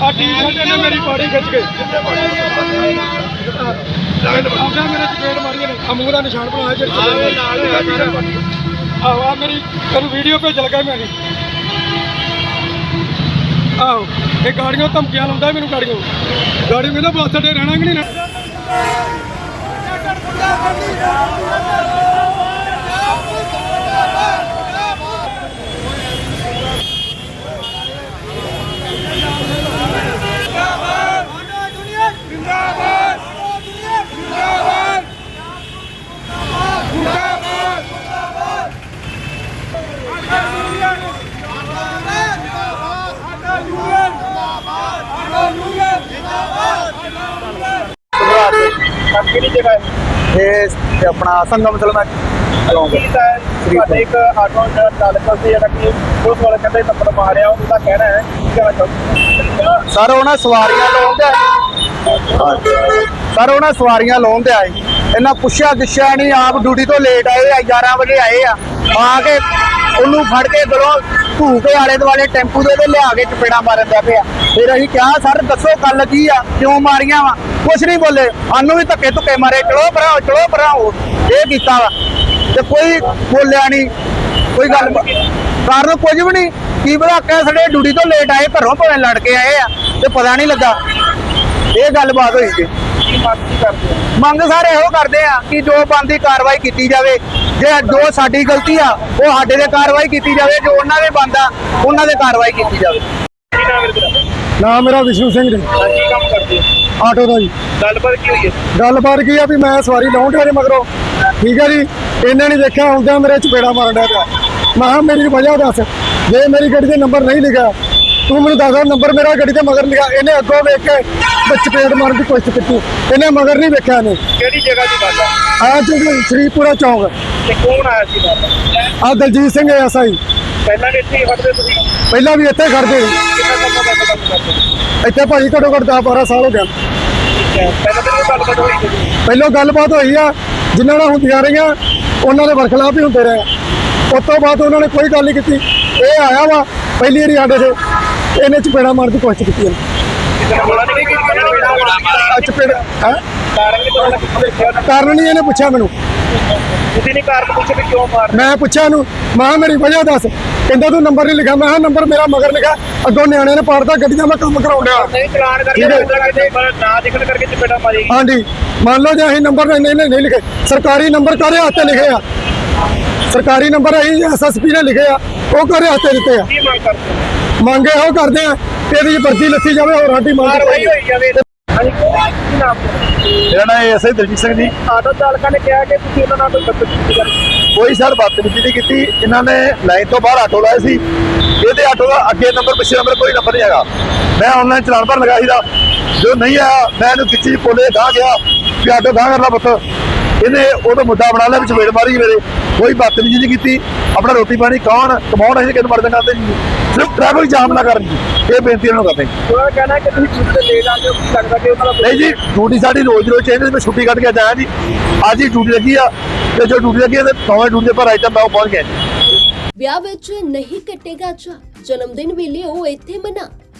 ਆ ਟੀ-ਸ਼ਰਟ ਨੇ ਮੇਰੀ ਬਾਡੀ ਖਿੱਚ ਕੇ ਆਉਂਦਾ ਮੇਰੇ ਚਪੇੜ ਮਾਰੀਏ ਨੇ ਆ ਦਾ ਨਿਸ਼ਾਨ ਬਣਾਇਆ ਜਿਹੜੇ ਆਹੋ ਆ ਮੇਰੀ ਤੈਨੂੰ ਵੀਡੀਓ ਭੇਜ ਲਗਾ ਮੈਂ ਆਹੋ ਇਹ ਗਾੜੀਆਂ ਧਮਕੀਆਂ ਲਾਉਂਦਾ ਮੈਨੂੰ ਗਾੜੀਆਂ ਗਾੜੀ ਕਹਿੰਦਾ ਬੱਸ ਅੱਡੇ ਰਹਿਣਾ ਕਿ ਨਹੀਂ ਰਹਿਣਾ ਇਹ ਆਪਣਾ ਸੰਗਮ ਚਲਣਾ ਚਲਾਉਂਗੇ ਕੀ ਤਾਂ ਤੁਹਾਡੇ ਇੱਕ ਆਟੋ ਦਾ ਚਾਲਕ ਸੀ ਜਿਹੜਾ ਕਿ ਪੁਲਿਸ ਵਾਲੇ ਕਹਿੰਦੇ ਥੱਪੜ ਮਾਰਿਆ ਉਹਦਾ ਕਹਿਣਾ ਹੈ ਚਾਹੁੰਦੇ ਸਰ ਉਹਨਾਂ ਸਵਾਰੀਆਂ ਲਾਉਣ ਦੇ ਸਰ ਉਹਨਾਂ ਸਵਾਰੀਆਂ ਲਾਉਣ ਤੇ ਆਏ। ਇਹਨਾਂ ਪੁੱਛਿਆ ਦਿਸ਼ਾ ਨਹੀਂ ਆਪ ਡਿਊਟੀ ਤੋਂ ਲੇਟ ਆਏ ਆ 11 ਵਜੇ ਆਏ ਆ। ਆ ਕੇ ਉਹਨੂੰ ਫੜ ਕੇ ਗਲੋਂ ਧੂ ਕੇ ਆਲੇ ਦੁਆਲੇ ਟੈਂਪੂ ਦੇ ਤੇ ਲਿਆ ਕੇ ਚਪੇੜਾ ਮਾਰਨ ਦਾ ਪਿਆ। ਫਿਰ ਅਸੀਂ ਕਿਹਾ ਸਰ ਦੱਸੋ ਗੱਲ ਕੀ ਆ? ਕਿਉਂ ਮਾਰੀਆਂ ਵਾ? ਕੁਛ ਨਹੀਂ ਬੋਲੇ। ਸਾਨੂੰ ਵੀ ਧੱਕੇ ਧੁੱਕੇ ਮਾਰੇ। ਚਲੋ ਭਰਾਓ ਚਲੋ ਭਰਾਓ। ਇਹ ਕੀਤਾ ਵਾ। ਤੇ ਕੋਈ ਬੋਲਿਆ ਨਹੀਂ। ਕੋਈ ਗੱਲ ਕਾਰਨ ਕੁਝ ਵੀ ਨਹੀਂ। ਕੀ ਪਤਾ ਕਹਿ ਸਾਡੇ ਡਿਊਟੀ ਤੋਂ ਲੇਟ ਆਏ ਘਰੋਂ ਭਾਵੇਂ ਲੜ ਕੇ ਆਏ ਆ ਤੇ ਪਤਾ ਨਹੀਂ ਲੱਗਾ। ਇਹ ਗੱਲਬਾਤ ਹੋਈ ਜੀ ਮੰਗ ਸਾਰੇ ਇਹੋ ਕਰਦੇ ਆ ਕਿ ਜੋ ਬੰਦੀ ਕਾਰਵਾਈ ਕੀਤੀ ਜਾਵੇ। ਜੇ ਜੋ ਸਾਡੀ ਗਲਤੀ ਆ ਉਹ ਸਾਡੇ ਤੇ ਕਾਰਵਾਈ ਕੀਤੀ ਜਾਵੇ ਜੋ ਉਹਨਾਂ ਦੇ ਬੰਦਾ ਉਹਨਾਂ ਦੇ ਕਾਰਵਾਈ ਕੀਤੀ ਜਾਵੇ। ਨਾਮ ਮੇਰਾ ਵਿਸ਼ਨੂੰ ਸਿੰਘ ਜੀ। ਕੀ ਕੰਮ ਕਰਦੇ ਹੋ। ਆਟੋ ਦਾ ਜੀ। ਗੱਲਬਾਤ ਕੀ ਹੋਈ ਹੈ? ਗੱਲਬਾਤ ਕੀ ਆ ਵੀ ਮੈਂ ਸਵਾਰੀ ਲਾਉਣ ਦੇ ਮਗਰੋਂ। ਠੀਕ ਹੈ ਜੀ ਇਹਨੇ ਨਹੀਂ ਦੇਖਿਆ ਹੁੰਦਾ ਮੇਰੇ ਚਪੇੜਾ ਮਾਰਨ ਦਾ ਮੈਂ ਮੇਰੀ ਵਜ੍ਹਾ ਦੱਸ। ਜੇ ਮੇਰੀ ਗੱਡੀ ਦੇ ਨੰਬਰ ਨਹੀਂ ਲਿਖਿਆ ਤੂੰ ਮੈਨੂੰ ਦੱਸ ਨੰਬਰ ਮੇਰਾ ਗੱਡੀ ਤੇ ਮਗਰ ਲਿਖਿਆ ਇਹਨੇ ਅੱਗੋਂ ਵੇਖ ਕੇ ਤੇ ਚਪੇੜ ਮਾਰਨ ਦੀ ਕੋਸ਼ਿਸ਼ ਕੀਤੀ। ਇਹਨੇ ਮਗਰ ਨਹੀਂ ਵੇਖਿਆ ਇਹਨੇ। ਕਿਹੜੀ ਜਗ੍ਹਾ ਦੀ ਗੱਲ ਹੈ ਆ ਜੀ ਸ਼੍ਰੀਪੁਰਾ ਚੌਂਕ। ਤੇ ਕੌਣ ਆਇਆ ਸੀ ਨਾਲ? ਆ ਦਲਜੀਤ ਸਿੰਘ ਐਸਆਈ ਪਹਿਲਾਂ ਵੀ ਇੱਥੇ ਹੀ ਖੜਦੇ ਤੁਸੀਂ? ਪਹਿਲਾਂ ਵੀ ਇੱਥੇ ਖੜਦੇ ਦਾ? ਇੱਥੇ ਭਾਜੀ ਘੱਟੋ ਘੱਟ 10 12 ਸਾਲ ਹੋ ਗਿਆ ਪਹਿਲਾਂ ਗੱਲਬਾਤ ਹੋਈ ਸੀ? ਪਹਿਲਾਂ ਗੱਲਬਾਤ ਹੋਈ ਆ ਜਿਨ੍ਹਾਂ ਨਾਲ ਹੁੰਦੀਆਂ ਰਹੀਆਂ ਉਹਨਾਂ ਦੇ ਵਰਖਲਾਫ ਹੀ ਹੁੰਦੇ ਰਹੇ। ਉਸ ਤੋਂ ਬਾਅਦ ਉਹਨਾਂ ਨੇ ਕੋਈ ਗੱਲ ਨਹੀਂ ਕੀਤੀ। ਇਹ ਆਇਆ ਵਾ ਪਹਿਲੀ ਵਾਰੀ ਸਾਡੇ ਤੇ। ਇਹਨੇ ਚਪੇੜਾ ਮਾਰਨ ਦੀ ਕੋਸ਼ਿਸ਼ ਕੀਤੀ ਨੇ ਚਪੇੜ ਹੈਂ? ਕਾਰਨ ਵੀ ਨਹੀਂ ਇਹਨੇ ਪੁੱਛਿਆ ਮੈਨੂੰ। ਤੁਸੀਂ ਨਹੀਂ ਕਾਰਨ ਪੁੱਛੇ ਕਿ ਕਿਉਂ ਮਾਰ ਮੈਂ ਪੁੱਛਿਆ ਇਹਨੂੰ ਮੈਂ ਮੇਰੀ ਵਜ੍ਹਾ ਦੱਸ। ਕਹਿੰਦਾ ਤੂੰ ਨੰਬਰ ਨਹੀਂ ਲਿਖਿਆ। ਮੈਂ ਕਿਹਾ ਨੰਬਰ ਮੇਰਾ ਮਗਰ ਲਿਖਿਆ। ਅੱਗੋਂ ਨਿਆਣੇ ਨੇ ਪਾੜਦਾ ਗੱਡੀਆਂ ਮੈਂ ਕੰਮ ਕਰਾਉਣ ਡਿਆ। ਨਹੀਂ ਚਲਾਨ ਕਰਕੇ ਹੈ। ਨਾ ਦੇਖਣ ਕਰਕੇ ਚਪੇੜਾ ਮਾਰੀ ਹਾਂਜੀ। ਮੰਨ ਲਓ ਜੇ ਅਸੀਂ ਨੰਬਰ ਨਹੀਂ ਨਹੀਂ ਨਹੀਂ ਲਿਖੇ। ਸਰਕਾਰੀ ਨੰਬਰ ਕਾਹਦੇ ਹੱਥੇ ਲਿਖੇ ਆ? ਸਰਕਾਰੀ ਨੰਬਰ ਅਸੀਂ ਐਸਐਸਪੀ ਨੇ ਲਿਖੇ ਆ। ਉਹ ਕਾਹਦੇ ਹੱਥੇ ਦਿੱਤੇ ਆ? ਕੀ ਮੰਗ ਕਰਦੇ ਹੋ? ਮੰਗ ਇਹੋ ਕਰਦੇ ਆ ਕਿ ਇਹਦੀ ਵਰਦੀ ਲੱਥੀ ਜਾਵੇ ਹੋਰ ਸਾਡੀ ਮੰਗ ਹੋਈ ਜਾਵੇ। ਕੀ ਹੈ? ਮੇਰਾ ਨਾਮ ਐਸਆਈ ਦਲਜੀਤ ਸਿੰਘ ਜੀ। ਆਟੋ ਚਾਲਕਾਂ ਨੇ ਕਿਹਾ ਕਿ ਤੁਸੀਂ ਉਹਨਾਂ ਨਾਲ ਕੋਈ ਬਦਤਮੀਜ਼ੀ ਕੀਤੀ। ਕੋਈ ਸਰ ਬਦਤਮੀਜ਼ੀ ਨਹੀਂ ਕੀਤੀ। ਇਹਨਾਂ ਨੇ ਲਾਈਨ ਤੋਂ ਬਾਹਰ ਆਟੋ ਲਾਇਆ ਸੀ। ਇਹਦੇ ਆਟੋ ਦਾ ਅੱਗੇ ਨੰਬਰ ਪਿੱਛੇ ਨੰਬਰ ਕੋਈ ਨੰਬਰ ਨਹੀਂ ਹੈਗਾ। ਮੈਂ ਆਨਲਾਈਨ ਚਲਾਨ ਭਰਨ ਲਗਾ ਸੀਦਾ ਜੋ ਨਹੀਂ ਆਇਆ ਮੈਂ ਇਹਨੂੰ ਖਿੱਚੀ ਕੋਲੇ ਗਾਹ ਗਿਆ। ਵੀ ਆਟੋ ਗਾਹ ਕਰ ਲਾ ਪੁੱਤ। ਇਹਨੇ ਉਹਦਾ ਮੁੱਦਾ ਬਣਾ ਲਿਆ ਵਿੱਚ ਵੇੜ ਮਾਰੀ ਮੇਰੇ। ਕੋਈ ਬਦਤਮੀਜ਼ੀ ਨਹੀਂ ਕੀਤੀ। ਆਪਣਾ ਰੋਟੀ ਪਾਣੀ ਕੌਣ ਕਮਾਉਣ ਅਸੀਂ ਕਿਹਨੂੰ ਮਰਦ ਕਰਦੇ ਜੀ ਸਿਰਫ ਟ੍ਰੈਫਿਕ ਜਾਮ ਨਾ ਕਰਨ ਜੀ। ਇਹ ਬੇਨਤੀ ਇਹਨਾਂ ਨੂੰ ਕਰਦੇ। ਉਹਨਾਂ ਕਹਿਣਾ ਕਿ ਤੁਸੀਂ ਛੁੱਟੀ ਤੇ ਲੇਟ ਆਉਂਦੇ ਹੋ ਕੀ ਲੱਗਦਾ ਕਿ ਉਹਨਾਂ ਦਾ ਨਹੀਂ ਜੀ ਡਿਊਟੀ ਸਾਡੀ ਰੋਜ਼ ਰੋਜ਼ ਚੇਂਜ ਮੈਂ ਛੁੱਟੀ ਕੱਟ ਕੇ ਅੱਜ ਆਇਆ ਜੀ। ਅੱਜ ਹੀ ਡਿਊਟੀ ਲੱਗੀ ਆ। ਤੇ ਜੋ ਡਿਊਟੀ ਲੱਗੀ ਆ ਤੇ ਨੌਵੇਂ ਡਿਊਟੀ ਪਰ ਆਈਟਮ ਮੈਂ ਉਹ ਪਹੁੰਚ ਗਿਆ ਵਿਆਹ ਵਿੱਚ ਨਹੀਂ ਕੱਟੇਗਾ ਚਾ ਜਨਮ ਦਿਨ ਵੀ ਲਿਓ ਇੱਥੇ ਮਨਾ।